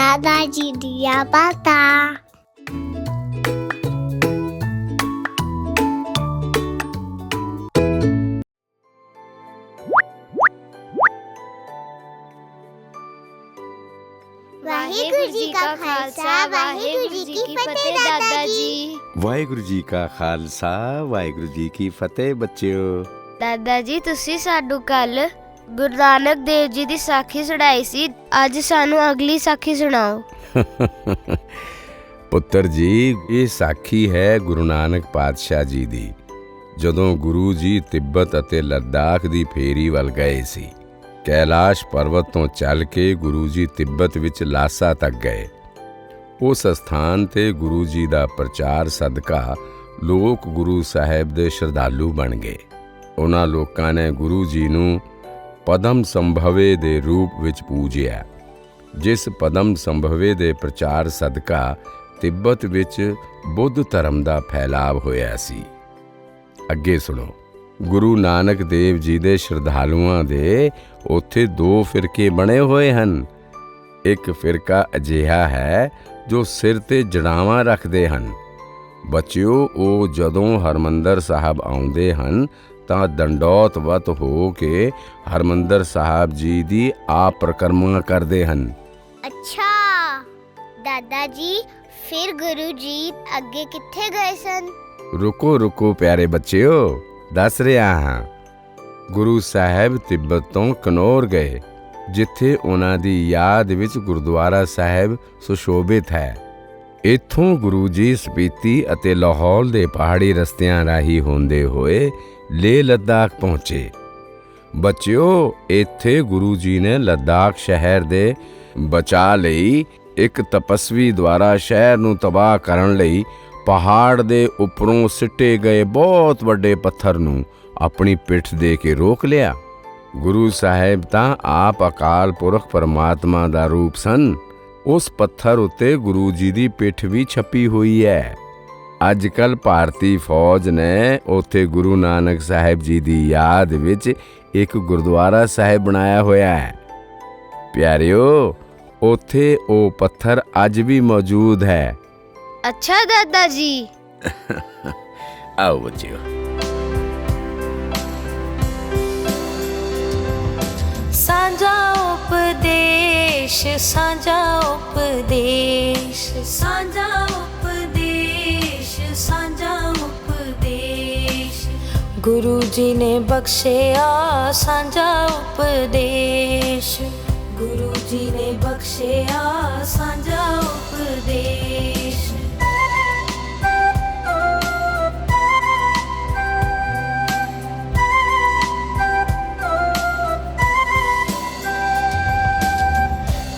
ਦਾਦਾ ਜੀ ਦੀਆਂ ਬਾਤਾਂ ਵਾਹਿਗੁਰੂ ਜੀ ਕਾ ਖਾਲਸਾ ਵਾਹਿਗੁਰੂ ਜੀ ਕੀ ਫਤਿਹ ਦਾਦਾ ਜੀ ਵਾਹਿਗੁਰੂ ਜੀ ਕਾ ਖਾਲਸਾ ਵਾਹਿਗੁਰੂ ਜੀ ਕੀ ਫਤਿਹ ਬੱਚਿਓ ਦਾਦਾ ਜੀ ਤੁਸੀਂ ਸਾਨੂੰ ਕੱਲ ਗੁਰੂ ਨਾਨਕ ਦੇਵ ਜੀ ਦੀ ਸਾਖੀ ਸੁਣਾਈ ਸੀ। ਅੱਜ ਸਾਨੂੰ ਅਗਲੀ ਸਾਖੀ ਸੁਣਾਓ। ਪੁੱਤਰ ਜੀ, ਇਹ ਸਾਖੀ ਹੈ ਗੁਰੂ ਨਾਨਕ ਪਾਤਸ਼ਾਹ ਜੀ ਦੀ, ਜਦੋਂ ਗੁਰੂ ਜੀ ਤਿੱਬਤ ਅਤੇ ਲੱਦਾਖ ਦੀ ਫੇਰੀ ਵੱਲ ਗਏ ਸੀ। ਕੈਲਾਸ਼ ਪਰਬਤ ਤੋਂ ਚੱਲ ਕੇ ਗੁਰੂ ਜੀ ਤਿੱਬਤ ਵਿੱਚ ਲਾਸਾ ਤੱਕ ਗਏ। ਉਸ ਸਥਾਨ ਤੇ ਗੁਰੂ ਜੀ ਦਾ ਪ੍ਰਚਾਰ ਸਦਕਾ ਲੋਕ ਗੁਰੂ ਸਾਹਿਬ ਦੇ ਸ਼ਰਧਾਲੂ ਬਣ ਗਏ। ਉਹਨਾਂ ਲੋਕਾਂ ਨੇ ਗੁਰੂ ਜੀ ਨੂੰ ਪਦਮ ਸੰਭਵੇ ਦੇ ਰੂਪ ਵਿੱਚ ਪੂਜਿਆ। ਜਿਸ ਪਦਮ ਸੰਭਵੇ ਦੇ ਪ੍ਰਚਾਰ ਸਦਕਾ ਤਿੱਬਤ ਵਿੱਚ ਬੁੱਧ ਧਰਮ ਦਾ ਫੈਲਾਵ ਹੋਇਆ ਸੀ। ਅੱਗੇ ਸੁਣੋ। ਗੁਰੂ ਨਾਨਕ ਦੇਵ ਜੀ ਦੇ ਸ਼ਰਧਾਲੂਆਂ ਦੇ ਉੱਥੇ ਦੋ ਫਿਰਕੇ ਬਣੇ ਹੋਏ ਹਨ। ਇੱਕ ਫਿਰਕਾ ਅਜਿਹਾ ਹੈ ਜੋ ਸਿਰ ਤੇ ਜੜਾਵਾਂ ਰੱਖਦੇ ਹਨ। ਬੱਚਿਓ, ਉਹ ਜਦੋਂ ਹਰਮੰਦਰ ਸਾਹਿਬ ਆਉਂਦੇ ਹਨ ਤਾਂ ਦੰਡੋਤਵਤ ਹੋ ਕੇ ਹਰਮੰਦਰ ਸਾਹਿਬ ਜੀ ਦੀ ਆਪ ਪ੍ਰਕਰਮਾ ਕਰਦੇ ਹਨ। ਅੱਛਾ। ਦਾਦਾ ਜੀ ਫਿਰ ਗੁਰੂ ਜੀ ਅੱਗੇ ਕਿੱਥੇ ਗਏ ਸਨ? ਰੁਕੋ ਰੁਕੋ ਪਿਆਰੇ ਬੱਚਿਓ ਦੱਸ ਰਿਹਾ ਹਾਂ। ਗੁਰੂ ਸਾਹਿਬ ਤਿੱਬਤ ਤੋਂ ਕਨੌਰ ਗਏ ਜਿੱਥੇ ਉਹਨਾਂ ਦੀ ਯਾਦ ਵਿੱਚ ਗੁਰਦੁਆਰਾ ਸਾਹਿਬ ਸੁਸ਼ੋਭਿਤ ਹੈ। ਇੱਥੋਂ ਗੁਰੂ ਜੀ ਸਪੀਤੀ ਅਤੇ ਲਾਹੌਰ ਦੇ ਪਹਾੜੀ ਰਸਤਿਆਂ ਰਾਹੀਂ ਹੁੰਦੇ ਹੋਏ ਲੇਹ ਲਦਾਖ ਪਹੁੰਚੇ। ਬੱਚਿਓ, ਇੱਥੇ ਗੁਰੂ ਜੀ ਨੇ ਲੱਦਾਖ ਸ਼ਹਿਰ ਦੇ ਬਚਾ ਲਈ, ਇੱਕ ਤਪਸਵੀ ਦੁਆਰਾ ਸ਼ਹਿਰ ਨੂੰ ਤਬਾਹ ਕਰਨ ਲਈ ਪਹਾੜ ਦੇ ਉੱਪਰੋਂ ਸਿੱਟੇ ਗਏ ਬਹੁਤ ਵੱਡੇ ਪੱਥਰ ਨੂੰ ਆਪਣੀ ਪਿੱਠ ਦੇ ਕੇ ਰੋਕ ਲਿਆ। ਗੁਰੂ ਸਾਹਿਬ ਤਾਂ ਆਪ ਅਕਾਲ ਪੁਰਖ ਪਰਮਾਤਮਾ ਦਾ ਰੂਪ ਸਨ। ਉਸ ਪੱਥਰ ਉੱਤੇ ਗੁਰੂ ਜੀ ਦੀ ਪਿੱਠ ਵੀ ਛਪੀ ਹੋਈ ਹੈ। ਅੱਜ ਕੱਲ ਭਾਰਤੀ ਫੌਜ ਨੇ ਉੱਥੇ ਗੁਰੂ ਨਾਨਕ ਸਾਹਿਬ ਜੀ ਦੀ ਯਾਦ ਵਿੱਚ ਇੱਕ ਗੁਰਦੁਆਰਾ ਸਾਹਿਬ ਬਣਾਇਆ ਹੋਇਆ ਹੈ। ਪਿਆਰਿਓ ਉੱਥੇ ਉਹ ਪੱਥਰ ਅੱਜ ਵੀ ਮੌਜੂਦ ਹੈ। ਅੱਛਾ ਦਾਦਾ ਜੀ। ਆਓ ਬੱਚਿਓ। ਸਾਂਝਾ ਉਪਦੇਸ਼ ਸਾਂਝਾ ਉਪਦੇਸ਼ ਸਾਂਝਾ गुरुजीने बे सदेश उपदेश।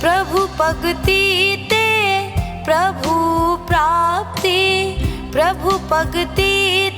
प्रभु भगति ते प्रभु प्राप्ति प्रभु भगति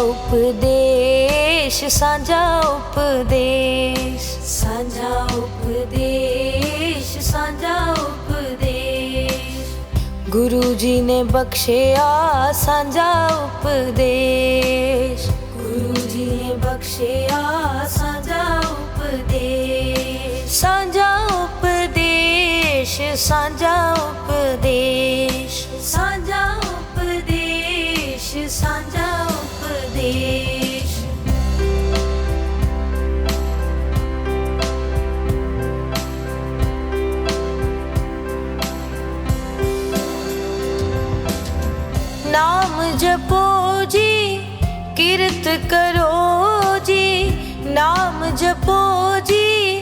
ਉਪਦੇਸ਼, ਸਾਂਝਾ ਉਪਦੇਸ਼। ਸਾਂਝਾ ਉਪਦੇਸ਼ ਸਾਂਝਾ ਉਪਦੇਸ਼। ਗੁਰੂ ਜੀ ਨੇ ਬਖਸ਼ਿਆ, ਸਾਂਝਾ ਉਪਦੇਸ਼। ਗੁਰੂ ਜੀ ਨੇ ਬਖਸ਼ਿਆ, ਸਾਂਝਾ ਉਪਦੇਸ਼। ਸਾਂਝਾ ਉਪਦੇਸ਼ ਸਾਂਝਾ ਉਪਦੇਸ਼। ਸਾਂਝਾ ਉਪਦੇਸ਼, ਸਾਂਝਾ जपो जी जपत् करो जी। नाम जपो जी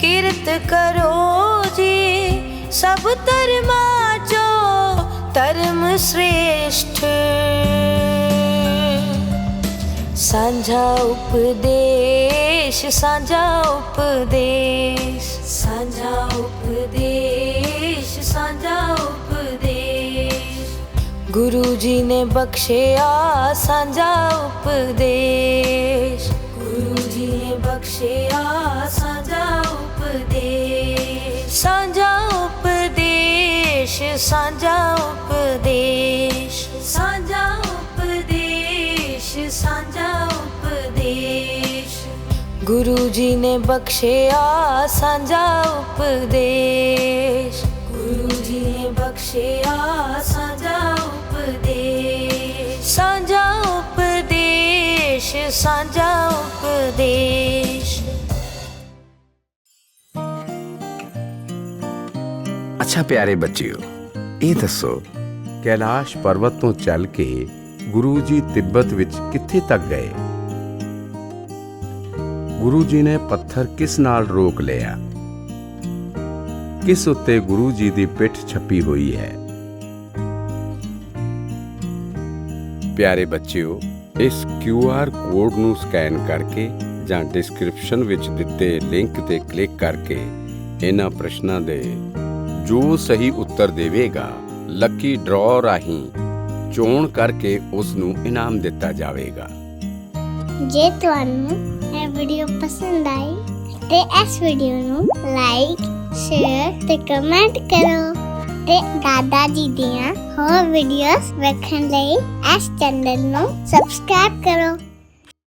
कीर्त करो जी। सब धर्म धर्म श्रेष्ठ। साझा उपदेश साझा उपदेश। साझा उपदेश साझा उपदेश। ਗੁਰੂ ਜੀ ਨੇ ਬਖਸ਼ਿਆ ਸਾਂਝਾ ਉਪਦੇਸ਼। ਗੁਰੂ ਜੀ ਨੇ ਬਖਸ਼ਿਆ ਸਾਂਝਾ ਉਪਦੇਸ਼। ਸਾਂਝਾ ਉਪਦੇਸ਼ ਸਾਂਝਾ ਉਪਦੇਸ਼। ਸਾਂਝਾ ਉਪਦੇਸ਼ ਸਾਂਝਾ ਉਪਦੇਸ਼। ਗੁਰੂ ਜੀ ਨੇ ਬਖਸ਼ਿਆ ਸਾਂਝਾ ਉਪਦੇਸ਼। ਗੁਰੂ ਜੀ ਨੇ ਬਖਸ਼ਿਆ ਸਾਂਝਾ ਉਪਦੇਸ਼ ਅੱਛਾ ਪਿਆਰੇ ਬੱਚਿਓ ਇਹ ਦੱਸੋ ਕੈਲਾਸ਼ ਪਰਬਤ ਤੋਂ ਚੱਲ ਕੇ ਗੁਰੂ ਜੀ ਤਿੱਬਤ ਵਿੱਚ ਕਿੱਥੇ ਤੱਕ ਗਏ ਗੁਰੂ ਜੀ ਨੇ ਪੱਥਰ ਕਿਸ ਨਾਲ ਰੋਕ ਲਿਆ ਕਿਸ ਉੱਤੇ ਗੁਰੂ ਜੀ ਦੀ ਪਿੱਠ ਛਪੀ ਹੋਈ ਹੈ ਪਿਆਰੇ ਬੱਚਿਓ ਇਸ QR ਕੋਡ ਨੂੰ ਸਕੈਨ ਕਰਕੇ ਜਾਂ ਡਿਸਕ੍ਰਿਪਸ਼ਨ ਵਿੱਚ ਦਿੱਤੇ ਲਿੰਕ ਤੇ ਕਲਿੱਕ ਕਰਕੇ ਇਹਨਾਂ ਪ੍ਰਸ਼ਨਾਂ ਦੇ ਜੋ ਸਹੀ ਉੱਤਰ ਦੇਵੇਗਾ, ਲੱਕੀ ਡਰਾਅ ਰਾਹੀਂ ਚੋਣ ਕਰਕੇ ਉਸ ਨੂੰ ਇਨਾਮ ਦਿੱਤਾ ਜਾਵੇਗਾ। ਜੇ ਤੁਹਾਨੂੰ ਇਹ ਵੀਡੀਓ ਪਸੰਦ ਆਈ, ਤੇ ਇਸ ਵੀਡੀਓ ਨੂੰ ਲਾਈਕ, ਸ਼ੇਅਰ ਤੇ ਕਮੈਂਟ ਕਰੋ। ਤੇ ਦਾਦਾ ਜੀ ਦੀਆਂ ਹੋਰ ਵੀਡੀਓਜ਼ ਵੇਖਣ ਲਈ ਇਸ ਚੈਨਲ ਨੂੰ ਸਬਸਕ੍ਰਾਈਬ ਕਰੋ।